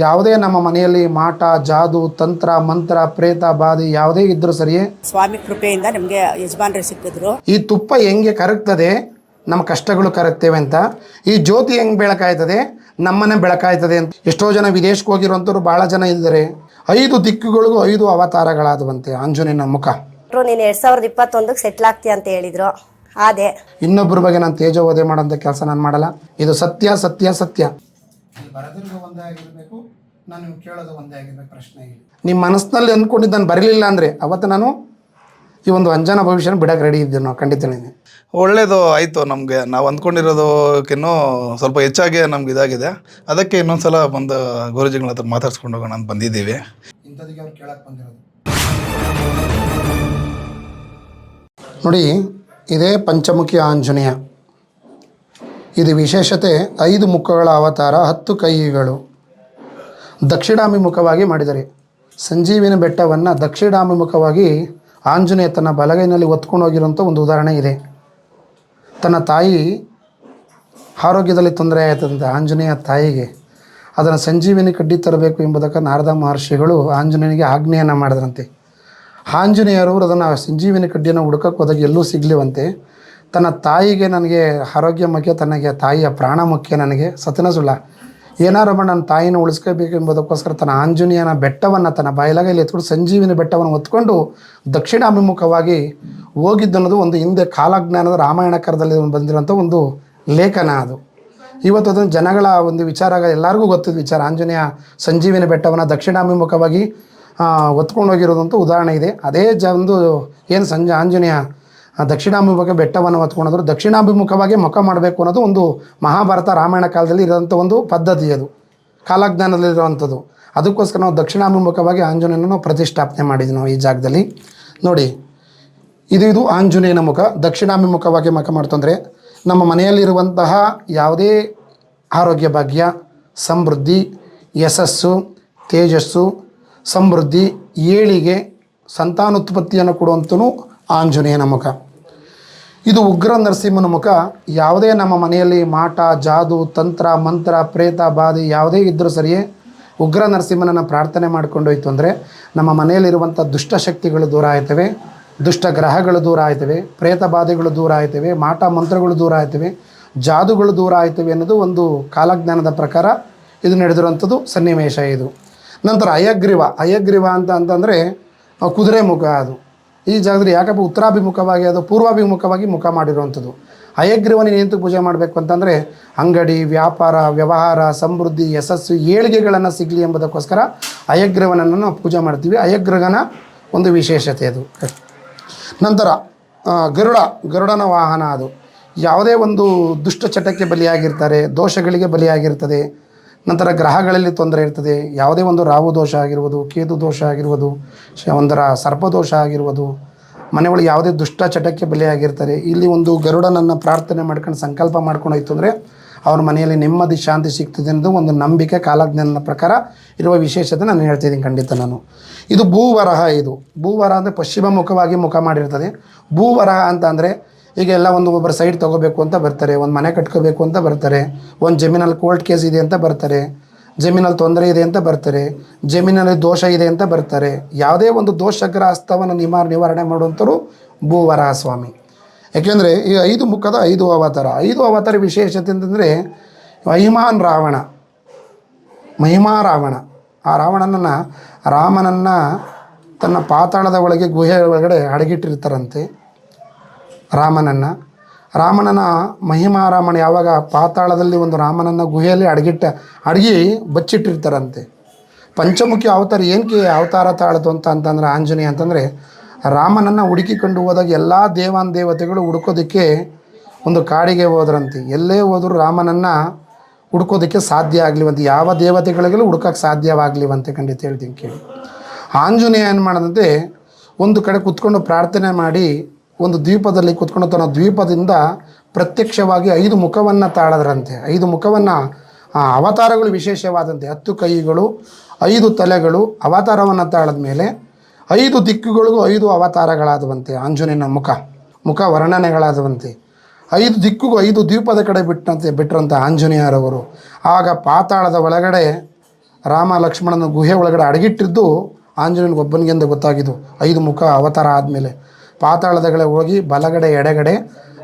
ಯಾವುದೇ ನಮ್ಮ ಮನೆಯಲ್ಲಿ ಮಾಟ ಜಾದು ತಂತ್ರ ಮಂತ್ರ ಪ್ರೇತ ಬಾಧಿ ಯಾವುದೇ ಇದ್ರೂ ಸರಿಯೇ. ಸ್ವಾಮಿ ಕೃಪೆಯಿಂದ ನಮಗೆ ಯಜಮಾನರು ಸಿಕ್ಕಿದ್ರು. ಈ ತುಪ್ಪ ಹೆಂಗೆ ಕರಗ್ತದೆ ನಮ್ಮ ಕಷ್ಟಗಳು ಕರಗ್ತೇವೆ ಅಂತ. ಈ ಜ್ಯೋತಿ ಹೆಂಗೆ ಬೆಳಕಾಯ್ತದೆ ನಮ್ಮನೆ ಬೆಳಕಾಯ್ತದೆ ಅಂತ. ಎಷ್ಟೋ ಜನ ವಿದೇಶಕ್ಕೆ ಹೋಗಿರುವಂಥವ್ರು ಭಾಳ ಜನ ಇದ್ದಾರೆ. ಐದು ದಿಕ್ಕುಗಳಿಗೂ ಐದು ಅವತಾರಗಳಾದವಂತೆ ಆಂಜನೇಯನ ಮುಖ. ನೀನು ಎರಡ್ ಸಾವಿರದ ಇಪ್ಪತ್ತೊಂದಕ್ಕೆ ಸೆಟ್ಲ್ ಆಗ್ತೀಯ ಅಂತ ಹೇಳಿದ್ರು. ಅದೇ ಇನ್ನೊಬ್ಬರ ಬಗ್ಗೆ ನಾನು ತೇಜೋವಧೆ ಮಾಡೋಂಥ ಕೆಲಸ ನಾನು ಮಾಡಲ್ಲ. ಇದು ಸತ್ಯ ಸತ್ಯ ಸತ್ಯ. ಬರದಿರುವ ಒಂದೇ ಆಗಿರಬೇಕು ನಾನು ಕೇಳೋದು ಒಂದೇ ಆಗಿರ್ಬೇಕು ಪ್ರಶ್ನೆ ನಿಮ್ಮ ಮನಸ್ಸಿನಲ್ಲಿ ಅಂದ್ಕೊಂಡಿದ್ದು ನಾನು ಬರಲಿಲ್ಲ ಅಂದರೆ ಅವತ್ತು ನಾನು ಈ ಒಂದು ಅಂಜನ ಭವಿಷ್ಯನ ಬಿಡಕ್ಕೆ ರೆಡಿ ಇದ್ದೀವಿ ನಾವು ಖಂಡಿತ ಒಳ್ಳೇದು ಆಯಿತು ನಮಗೆ. ನಾವು ಅಂದ್ಕೊಂಡಿರೋದಕ್ಕಿನ್ನೂ ಸ್ವಲ್ಪ ಹೆಚ್ಚಾಗಿ ನಮ್ಗೆ ಇದಾಗಿದೆ. ಅದಕ್ಕೆ ಇನ್ನೊಂದು ಸಲ ಬಂದು ಗುರುಜಿಗಳ ಹತ್ರ ಮಾತಾಡ್ಸ್ಕೊಂಡು ಹೋಗೋಣ ಅಂತ ಬಂದಿದ್ದೀವಿ. ಇಂಥದಕ್ಕೆ ಅವ್ರು ಕೇಳಕ್ಕೆ ಬಂದಿರೋದು. ನೋಡಿ ಇದೇ ಪಂಚಮುಖಿ ಆಂಜನೇಯ. ಇದು ವಿಶೇಷತೆ ಐದು ಮುಖಗಳ ಅವತಾರ ಹತ್ತು ಕೈಗಳು. ದಕ್ಷಿಣಾಭಿಮುಖವಾಗಿ ಮಾಡಿದರೆ. ಸಂಜೀವಿನ ಬೆಟ್ಟವನ್ನು ದಕ್ಷಿಣಾಭಿಮುಖವಾಗಿ ಆಂಜನೇಯ ತನ್ನ ಬಲಗೈನಲ್ಲಿ ಹೊತ್ಕೊಂಡು ಹೋಗಿರುವಂಥ ಒಂದು ಉದಾಹರಣೆ ಇದೆ. ತನ್ನ ತಾಯಿ ಆರೋಗ್ಯದಲ್ಲಿ ತೊಂದರೆ ಆಯ್ತದಂತೆ ಆಂಜನೇಯ ತಾಯಿಗೆ. ಅದನ್ನು ಸಂಜೀವಿನಿ ಕಡ್ಡಿ ತರಬೇಕು ಎಂಬುದಕ್ಕೆ ನಾರದ ಮಹರ್ಷಿಗಳು ಆಂಜನೇಯನಿಗೆ ಆಜ್ಞೆಯನ್ನು ಮಾಡಿದ್ರಂತೆ. ಆಂಜನೇಯರು ಅದನ್ನು ಸಂಜೀವಿನಿ ಕಡ್ಡಿಯನ್ನು ಹುಡುಕಕ್ಕೆ ಹೋದಾಗ ಎಲ್ಲೂ ಸಿಗಲಿವಂತೆ. ತನ್ನ ತಾಯಿಗೆ ನನಗೆ ಆರೋಗ್ಯ ಮುಖ್ಯ, ತನಗೆ ತಾಯಿಯ ಪ್ರಾಣ ಮುಖ್ಯ ನನಗೆ ಸತ್ಯನ ಸುಳ್ಳ. ಏನಾರು ಮಾಡಿ ನನ್ನ ತಾಯಿನ ಉಳಿಸ್ಕೋಬೇಕು ಎಂಬುದಕ್ಕೋಸ್ಕರ ತನ್ನ ಆಂಜನೇಯನ ಬೆಟ್ಟವನ್ನು ತನ್ನ ಬಾಯಲಾಗಲಿ ಎತ್ಕೊಂಡು ಸಂಜೀವಿನ ಬೆಟ್ಟವನ್ನು ಹೊತ್ಕೊಂಡು ದಕ್ಷಿಣಾಭಿಮುಖವಾಗಿ ಹೋಗಿದ್ದನ್ನೋದು ಒಂದು ಹಿಂದೆ ಕಾಲಜ್ಞಾನದ ರಾಮಾಯಣ ಕರದಲ್ಲಿ ಬಂದಿರೋಂಥ ಒಂದು ಲೇಖನ ಅದು. ಇವತ್ತು ಅದನ್ನು ಜನಗಳ ಒಂದು ವಿಚಾರ ಎಲ್ಲರಿಗೂ ಗೊತ್ತಿದ್ದ ವಿಚಾರ. ಆಂಜನೇಯ ಸಂಜೀವಿನ ಬೆಟ್ಟವನ್ನು ದಕ್ಷಿಣಾಭಿಮುಖವಾಗಿ ಹೊತ್ಕೊಂಡು ಹೋಗಿರೋದಂತೂ ಉದಾಹರಣೆ ಇದೆ. ಅದೇ ಜ ಒಂದು ಏನು ಸಂಜೆ, ಆಂಜನೇಯ ದಕ್ಷಿಣಾಭಿಮುಖ ಬೆಟ್ಟವನ್ನು ಹೊತ್ಕೊಂಡೋದ್ರು ದಕ್ಷಿಣಾಭಿಮುಖವಾಗಿ ಮುಖ ಮಾಡಬೇಕು ಅನ್ನೋದು ಒಂದು ಮಹಾಭಾರತ ರಾಮಾಯಣ ಕಾಲದಲ್ಲಿ ಇರೋಂಥ ಒಂದು ಪದ್ಧತಿ ಅದು. ಕಾಲಜ್ಞಾನದಲ್ಲಿರುವಂಥದ್ದು. ಅದಕ್ಕೋಸ್ಕರ ನಾವು ದಕ್ಷಿಣಾಭಿಮುಖವಾಗಿ ಆಂಜನೇಯನ ನಾವು ಪ್ರತಿಷ್ಠಾಪನೆ ಮಾಡಿದ್ವಿ ನಾವು ಈ ಜಾಗದಲ್ಲಿ. ನೋಡಿ, ಇದು ಇದು ಆಂಜನೇಯನ ಮುಖ. ದಕ್ಷಿಣಾಭಿಮುಖವಾಗಿ ಮುಖ ಮಾಡ್ತಂದರೆ ನಮ್ಮ ಮನೆಯಲ್ಲಿರುವಂತಹ ಯಾವುದೇ ಆರೋಗ್ಯ ಭಾಗ್ಯ, ಸಮೃದ್ಧಿ, ಯಶಸ್ಸು, ತೇಜಸ್ಸು, ಸಮೃದ್ಧಿ, ಏಳಿಗೆ ಸಂತಾನೋತ್ಪತ್ತಿಯನ್ನು ಕೊಡುವಂಥನು ಆಂಜನೇಯನ ಮುಖ. ಇದು ಉಗ್ರ ನರಸಿಂಹನ ಮುಖ. ಯಾವುದೇ ನಮ್ಮ ಮನೆಯಲ್ಲಿ ಮಾಟ, ಜಾದು, ತಂತ್ರ, ಮಂತ್ರ, ಪ್ರೇತ, ಬಾಧೆ ಯಾವುದೇ ಇದ್ದರೂ ಸರಿಯೇ ಉಗ್ರ ನರಸಿಂಹನನ್ನು ಪ್ರಾರ್ಥನೆ ಮಾಡ್ಕೊಂಡೋಯ್ತು ಅಂದರೆ ನಮ್ಮ ಮನೆಯಲ್ಲಿರುವಂಥ ದುಷ್ಟಶಕ್ತಿಗಳು ದೂರ ಆಯ್ತವೆ, ದುಷ್ಟ ಗ್ರಹಗಳು ದೂರ ಆಯ್ತವೆ, ಪ್ರೇತ ಬಾಧೆಗಳು ದೂರ ಆಯ್ತವೆ, ಮಾಟ, ಮಂತ್ರಗಳು ದೂರ ಆಯ್ತವೆ, ಜಾದುಗಳು ದೂರ ಆಯ್ತವೆ ಅನ್ನೋದು ಒಂದು ಕಾಲಜ್ಞಾನದ ಪ್ರಕಾರ ಇದು ನಡೆದಿರುವಂಥದ್ದು ಸನ್ನಿವೇಶ ಇದು. ನಂತರ ಅಯಗ್ರೀವ. ಅಯಗ್ರೀವ ಅಂತ ಅಂತಂದರೆ ಕುದುರೆ ಮುಖ ಅದು. ಈ ಜಾಗದಲ್ಲಿ ಯಾಕಪ್ಪ ಉತ್ತರಾಭಿಮುಖವಾಗಿ ಅದು ಪೂರ್ವಾಭಿಮುಖವಾಗಿ ಮುಖ ಮಾಡಿರುವಂಥದ್ದು? ಹಯಗ್ರೀವನ ಏಂತ ಪೂಜೆ ಮಾಡಬೇಕು ಅಂತಂದರೆ ಅಂಗಡಿ, ವ್ಯಾಪಾರ, ವ್ಯವಹಾರ, ಸಮೃದ್ಧಿ, ಯಶಸ್ಸು, ಏಳಿಗೆಗಳನ್ನು ಸಿಗಲಿ ಎಂಬುದಕ್ಕೋಸ್ಕರ ಹಯಗ್ರೀವನನ್ನು ನಾವು ಪೂಜೆ ಮಾಡ್ತೀವಿ. ಹಯಗ್ರಹನ ಒಂದು ವಿಶೇಷತೆ ಅದು. ನಂತರ ಗರುಡ, ಗರುಡನ ವಾಹನ ಅದು. ಯಾವುದೇ ಒಂದು ದುಷ್ಟ ಚಟಕ್ಕೆ ಬಲಿಯಾಗಿರ್ತಾರೆ, ದೋಷಗಳಿಗೆ ಬಲಿಯಾಗಿರ್ತದೆ ನಂತರ ಗ್ರಹಗಳಲ್ಲಿ ತೊಂದರೆ ಇರ್ತದೆ. ಯಾವುದೇ ಒಂದು ರಾಹು ದೋಷ ಆಗಿರ್ಬೋದು, ಕೇತು ದೋಷ ಆಗಿರ್ಬೋದು ಒಂದರ ಸರ್ಪದೋಷ ಆಗಿರ್ಬೋದು, ಮನೆಯೊಳಗೆ ಯಾವುದೇ ದುಷ್ಟ ಚಟಕ್ಕೆ ಬೆಲೆಯಾಗಿರ್ತಾರೆ. ಇಲ್ಲಿ ಒಂದು ಗರುಡನನ್ನು ಪ್ರಾರ್ಥನೆ ಮಾಡ್ಕೊಂಡು ಸಂಕಲ್ಪ ಮಾಡ್ಕೊಂಡು ಹೋಯ್ತು ಅಂದರೆ ಅವ್ರ ಮನೆಯಲ್ಲಿ ನೆಮ್ಮದಿ, ಶಾಂತಿ ಸಿಗ್ತದೆ ಅನ್ನೋದು ಒಂದು ನಂಬಿಕೆ, ಕಾಲಜ್ಞಾನದ ಪ್ರಕಾರ ಇರುವ ವಿಶೇಷತೆ ನಾನು ಹೇಳ್ತಿದ್ದೀನಿ ಖಂಡಿತ ನಾನು. ಇದು ಭೂವರಹ ಇದು. ಭೂವರಹ ಅಂದರೆ ಪಶ್ಚಿಮ ಮುಖವಾಗಿ ಮುಖ ಮಾಡಿರ್ತದೆ. ಭೂವರಹ ಅಂತ ಅಂದರೆ ಈಗ ಎಲ್ಲ ಒಂದು ಒಬ್ಬರು ಸೈಡ್ ತೊಗೋಬೇಕು ಅಂತ ಬರ್ತಾರೆ, ಒಂದು ಮನೆ ಕಟ್ಕೋಬೇಕು ಅಂತ ಬರ್ತಾರೆ, ಒಂದು ಜಮೀನಲ್ಲಿ ಕೋರ್ಟ್ ಕೇಸ್ ಇದೆ ಅಂತ ಬರ್ತಾರೆ, ಜಮೀನಲ್ಲಿ ತೊಂದರೆ ಇದೆ ಅಂತ ಬರ್ತಾರೆ, ಜಮೀನಲ್ಲಿ ದೋಷ ಇದೆ ಅಂತ ಬರ್ತಾರೆ, ಯಾವುದೇ ಒಂದು ದೋಷಗ್ರಸ್ತವನ್ನು ನಿವಾರ, ನಿವಾರಣೆ ಮಾಡುವಂಥವ್ರು ಭೂವರಹ ಸ್ವಾಮಿ ಯಾಕೆಂದರೆ ಈ ಐದು ಮುಖದ ಐದು ಅವತಾರ ಐದು ಅವತಾರ ವಿಶೇಷತೆ ಅಂತಂದರೆ ಮಹಿಮಾನ್ ರಾವಣ, ಮಹಿಮಾ ರಾವಣ. ಆ ರಾವಣನನ್ನು ರಾಮನನ್ನು ತನ್ನ ಪಾತಾಳದ ಒಳಗೆ ಗುಹೆ ಒಳಗಡೆ ಅಡಗಿಟ್ಟಿರ್ತಾರಂತೆ. ರಾಮನನ್ನು. ರಾಮನನ ಮಹಿಮಾ ರಾಮನ ಯಾವಾಗ ಪಾತಾಳದಲ್ಲಿ ಒಂದು ರಾಮನನ್ನು ಗುಹೆಯಲ್ಲಿ ಅಡಗಿಟ್ಟ, ಅಡಗಿ ಬಚ್ಚಿಟ್ಟಿರ್ತಾರಂತೆ. ಪಂಚಮುಖಿ ಅವತಾರ ಏನಕ್ಕೆ ಅವತಾರ ತಾಳದು ಅಂತ ಅಂತಂದರೆ ಆಂಜನೇಯ ಅಂತಂದರೆ ರಾಮನನ್ನು ಹುಡುಕಿಕೊಂಡು ಹೋದಾಗ ಎಲ್ಲ ದೇವಾನ್ ದೇವತೆಗಳು ಹುಡುಕೋದಕ್ಕೆ ಒಂದು ಕಾಡಿಗೆ ಹೋದ್ರಂತೆ. ಎಲ್ಲೇ ಹೋದರೂ ರಾಮನನ್ನು ಹುಡುಕೋದಕ್ಕೆ ಸಾಧ್ಯ ಆಗಲಿವಂತೆ. ಯಾವ ದೇವತೆಗಳಿಗೆಲ್ಲೂ ಹುಡ್ಕೋಕ್ಕೆ ಸಾಧ್ಯವಾಗಲಿವಂತೆ ಖಂಡಿತ ಹೇಳ್ತೀನಿ ಕೇಳಿ. ಆಂಜನೇಯ ಏನು ಮಾಡಿದಂತೆ, ಒಂದು ಕಡೆ ಕುತ್ಕೊಂಡು ಪ್ರಾರ್ಥನೆ ಮಾಡಿ ಒಂದು ದ್ವೀಪದಲ್ಲಿ ಕುತ್ಕೊಂಡು ತನ್ನ ದ್ವೀಪದಿಂದ ಪ್ರತ್ಯಕ್ಷವಾಗಿ ಐದು ಮುಖವನ್ನು ತಾಳದ್ರಂತೆ. ಐದು ಮುಖವನ್ನು ಅವತಾರಗಳು ವಿಶೇಷವಾದಂತೆ. ಹತ್ತು ಕೈಗಳು, ಐದು ತಲೆಗಳು ಅವತಾರವನ್ನು ತಾಳದ ಮೇಲೆ ಐದು ದಿಕ್ಕುಗಳಿಗೂ ಐದು ಅವತಾರಗಳಾದವಂತೆ. ಆಂಜನೇಯನ ಮುಖ ಮುಖ ವರ್ಣನೆಗಳಾದವಂತೆ. ಐದು ದಿಕ್ಕಿಗೂ ಐದು ದ್ವೀಪದ ಕಡೆ ಬಿಟ್ಟಂತೆ ಬಿಟ್ಟರಂತೆ ಆಂಜನೇಯರವರು. ಆಗ ಪಾತಾಳದ ಒಳಗಡೆ ರಾಮ ಲಕ್ಷ್ಮಣನ ಗುಹೆ ಒಳಗಡೆ ಅಡಗಿಟ್ಟಿದ್ದು ಆಂಜನೇಯನಿಗೆ ಒಬ್ಬನಿಗೆಂದು ಅಂತ ಗೊತ್ತಾಗಿದ್ದು. ಐದು ಮುಖ ಅವತಾರ ಆದಮೇಲೆ. ಪಾತಾಳದಗಡೆ ಹೋಗಿ ಬಲಗಡೆ ಎಡಗಡೆ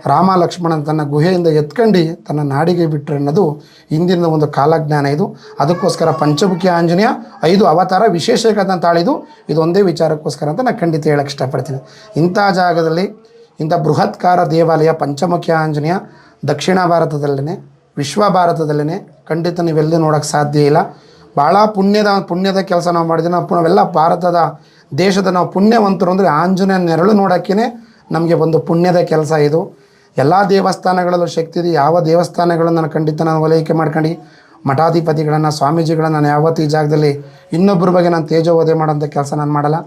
ರಾಮ ಲಕ್ಷ್ಮಣನ ತನ್ನ ಗುಹೆಯಿಂದ ಎತ್ಕೊಂಡು ತನ್ನ ನಾಡಿಗೆ ಬಿಟ್ಟರೆ ಅನ್ನೋದು ಇಂದಿನ ಒಂದು ಕಾಲಜ್ಞಾನ ಇದು. ಅದಕ್ಕೋಸ್ಕರ ಪಂಚಮುಖಿ ಆಂಜನೇಯ ಐದು ಅವತಾರ ವಿಶೇಷಗಳನ್ನು ತಾಳಿದು ಇದೊಂದೇ ವಿಚಾರಕ್ಕೋಸ್ಕರ ಅಂತ ನಾನು ಖಂಡಿತ ಹೇಳಕ್ಕೆ ಇಷ್ಟಪಡ್ತೀನಿ. ಇಂಥ ಜಾಗದಲ್ಲಿ, ಇಂಥ ಬೃಹತ್ಕಾರ ದೇವಾಲಯ ಪಂಚಮುಖಿ ಆಂಜನೇಯ ದಕ್ಷಿಣ ಭಾರತದಲ್ಲೇ ವಿಶ್ವ ಭಾರತದಲ್ಲೇ ಖಂಡಿತ ನೀವೆಲ್ಲೂ ನೋಡೋಕ್ಕೆ ಸಾಧ್ಯ ಇಲ್ಲ. ಭಾಳ ಪುಣ್ಯದ ಪುಣ್ಯದ ಕೆಲಸ ನಾವು ಮಾಡಿದ್ವಿ. ನಾವು ಪುನವೆಲ್ಲ ಭಾರತದ ದೇಶದ ನಾವು ಪುಣ್ಯವಂತರು ಅಂದರೆ ಆಂಜನೇಯ ನೆರಳು ನೋಡೋಕ್ಕೇ ನಮಗೆ ಒಂದು ಪುಣ್ಯದ ಕೆಲಸ ಇದು. ಎಲ್ಲ ದೇವಸ್ಥಾನಗಳಲ್ಲೂ ಶಕ್ತಿ ಇದೆ. ಯಾವ ದೇವಸ್ಥಾನಗಳನ್ನು ನಾನು ಖಂಡಿತ ನಾನು ವಲಯಿಕೆ ಮಾಡ್ಕೊಂಡು, ಮಠಾಧಿಪತಿಗಳನ್ನು, ಸ್ವಾಮೀಜಿಗಳನ್ನು ನಾನು ಯಾವತ್ತೂ ಈ ಜಾಗದಲ್ಲಿ ಇನ್ನೊಬ್ಬರ ಬಗ್ಗೆ ನಾನು ತೇಜೋವಧೆ ಮಾಡೋಂಥ ಕೆಲಸ ನಾನು ಮಾಡಲ್ಲ.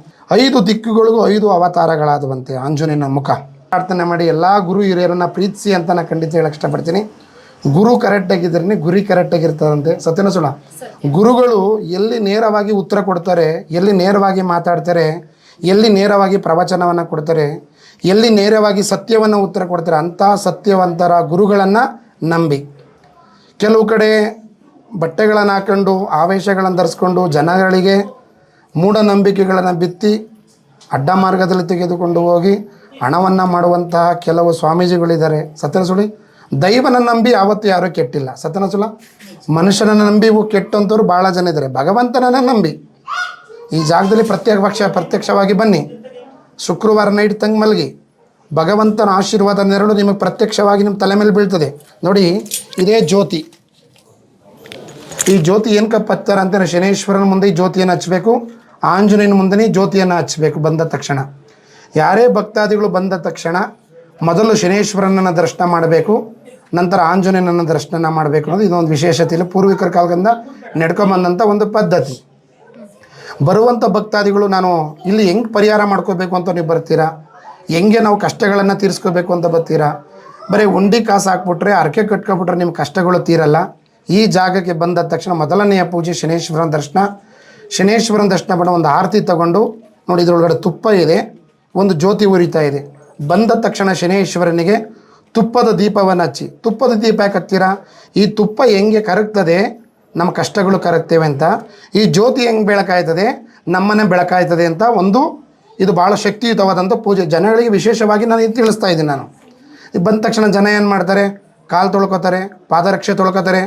ಐದು ದಿಕ್ಕುಗಳಿಗೂ ಐದು ಅವತಾರಗಳಾದವಂತೆ ಆಂಜನೇಯನ ಮುಖ. ಪ್ರಾರ್ಥನೆ ಮಾಡಿ ಎಲ್ಲ ಗುರು ಹಿರಿಯರನ್ನು ಪ್ರೀತಿಸಿ ಅಂತ ನಾನು ಖಂಡಿತ ಹೇಳಕ್ಕೆ ಇಷ್ಟಪಡ್ತೀನಿ. ಗುರು ಕರೆಕ್ಟಾಗಿದ್ದರೆ ಗುರಿ ಕರೆಕ್ಟಾಗಿರ್ತದಂತೆ ಸತ್ಯನ ಸುಳ್ಳ? ಗುರುಗಳು ಎಲ್ಲಿ ನೇರವಾಗಿ ಉತ್ತರ ಕೊಡ್ತಾರೆ ಎಲ್ಲಿ ನೇರವಾಗಿ ಮಾತಾಡ್ತಾರೆ ಎಲ್ಲಿ ನೇರವಾಗಿ ಪ್ರವಚನವನ್ನು ಕೊಡ್ತಾರೆ ಎಲ್ಲಿ ನೇರವಾಗಿ ಸತ್ಯವನ್ನು ಉತ್ತರ ಕೊಡ್ತಾರೆ ಅಂಥ ಸತ್ಯವಂತರ ಗುರುಗಳನ್ನು ನಂಬಿ. ಕೆಲವು ಕಡೆ ಬಟ್ಟೆಗಳನ್ನು ಹಾಕೊಂಡು ಆವೇಶಗಳನ್ನು ಧರಿಸ್ಕೊಂಡು ಜನಗಳಿಗೆ ಮೂಢನಂಬಿಕೆಗಳನ್ನು ಬಿತ್ತಿ ಅಡ್ಡ ಮಾರ್ಗದಲ್ಲಿ ತೆಗೆದುಕೊಂಡು ಹೋಗಿ ಹಣವನ್ನು ಮಾಡುವಂತಹ ಕೆಲವು ಸ್ವಾಮೀಜಿಗಳಿದ್ದಾರೆ. ಸತ್ಯನ ಸುಳಿ ದೈವನ ನಂಬಿ ಯಾವತ್ತು ಯಾರೂ ಕೆಟ್ಟಿಲ್ಲ. ಸತ್ಯನ ಸುಲ ಮನುಷ್ಯನನ್ನು ನಂಬಿ ಕೆಟ್ಟಂಥವ್ರು ಭಾಳ ಜನ ಇದ್ದಾರೆ. ಭಗವಂತನನ್ನು ನಂಬಿ. ಈ ಜಾಗದಲ್ಲಿ ಪ್ರತ್ಯಕ್ಷ ಪ್ರತ್ಯಕ್ಷವಾಗಿ ಬನ್ನಿ. ಶುಕ್ರವಾರ ನೈಟ್ ತಂಗ ಮಲಗಿ. ಭಗವಂತನ ಆಶೀರ್ವಾದ ನೆರಳು ನಿಮಗೆ ಪ್ರತ್ಯಕ್ಷವಾಗಿ ನಿಮ್ಮ ತಲೆ ಮೇಲೆ ಬೀಳ್ತದೆ. ನೋಡಿ, ಇದೇ ಜ್ಯೋತಿ. ಈ ಜ್ಯೋತಿ ಏನಕ್ಕ ಹಚ್ತಾರೆ ಅಂತಾರೆ ಶನೇಶ್ವರನ ಮುಂದೆ ಜ್ಯೋತಿಯನ್ನು ಹಚ್ಚಬೇಕು. ಆಂಜನೇಯನ ಮುಂದೆ ಜ್ಯೋತಿಯನ್ನು ಹಚ್ಚಬೇಕು ಬಂದ ತಕ್ಷಣ. ಯಾರೇ ಭಕ್ತಾದಿಗಳು ಬಂದ ತಕ್ಷಣ ಮೊದಲು ಶನೇಶ್ವರನನ್ನು ದರ್ಶನ ಮಾಡಬೇಕು. ನಂತರ ಆಂಜನೇಯನನ್ನು ದರ್ಶನ ಮಾಡಬೇಕು ಅನ್ನೋದು ಇದೊಂದು ವಿಶೇಷತೆ ಇಲ್ಲ ಪೂರ್ವಿಕರ ಕಾಲದಿಂದ ನಡ್ಕೊಂಬಂದಂಥ ಒಂದು ಪದ್ಧತಿ. ಬರುವಂಥ ಭಕ್ತಾದಿಗಳು ನಾನು ಇಲ್ಲಿ ಹೆಂಗೆ ಪರಿಹಾರ ಮಾಡ್ಕೋಬೇಕು ಅಂತ ನೀವು ಬರ್ತೀರಾ? ಹೆಂಗೆ ನಾವು ಕಷ್ಟಗಳನ್ನು ತೀರಿಸ್ಕೋಬೇಕು ಅಂತ ಬರ್ತೀರಾ? ಬರೀ ಉಂಡಿ ಕಾಸು ಹಾಕ್ಬಿಟ್ರೆ ಅರ್ಕೆ ಕಟ್ಕೊಬಿಟ್ರೆ ನಿಮ್ಮ ಕಷ್ಟಗಳು ತೀರಲ್ಲ. ಈ ಜಾಗಕ್ಕೆ ಬಂದ ತಕ್ಷಣ ಮೊದಲನೆಯ ಪೂಜೆ ಶನೇಶ್ವರನ ದರ್ಶನ. ಶನೇಶ್ವರನ ದರ್ಶನ ಒಂದು ಆರತಿ ತಗೊಂಡು ನೋಡಿ ಇದರೊಳಗಡೆ ತುಪ್ಪ ಇದೆ, ಒಂದು ಜ್ಯೋತಿ ಉರಿತಾ ಇದೆ. ಬಂದ ತಕ್ಷಣ ಶನೇಶ್ವರನಿಗೆ ತುಪ್ಪದ ದೀಪವನ್ನು ಹಚ್ಚಿ. ತುಪ್ಪದ ದೀಪ ಯಾಕೆ ಹಚ್ತೀರಾ? ಈ ತುಪ್ಪ ಹೆಂಗೆ ಕರಗ್ತದೆ? ನಮ್ಮ ಕಷ್ಟಗಳು ಕರಗ್ತೇವೆ ಅಂತ. ಈ ಜ್ಯೋತಿ ಹೆಂಗೆ ಬೆಳಕಾಯ್ತದೆ? ನಮ್ಮನೆ ಬೆಳಕಾಯ್ತದೆ ಅಂತ ಒಂದು ಇದು ಭಾಳ ಶಕ್ತಿಯುತವಾದಂಥ ಪೂಜೆ. ಜನಗಳಿಗೆ ವಿಶೇಷವಾಗಿ ನಾನು ಇದು ತಿಳಿಸ್ತಾ ಇದ್ದೀನಿ ನಾನು. ಬಂದ ತಕ್ಷಣ ಜನ ಏನು ಮಾಡ್ತಾರೆ? ಕಾಲು ತೊಳ್ಕೊತಾರೆ, ಪಾದರಕ್ಷೆ ತೊಳ್ಕೊತಾರೆ,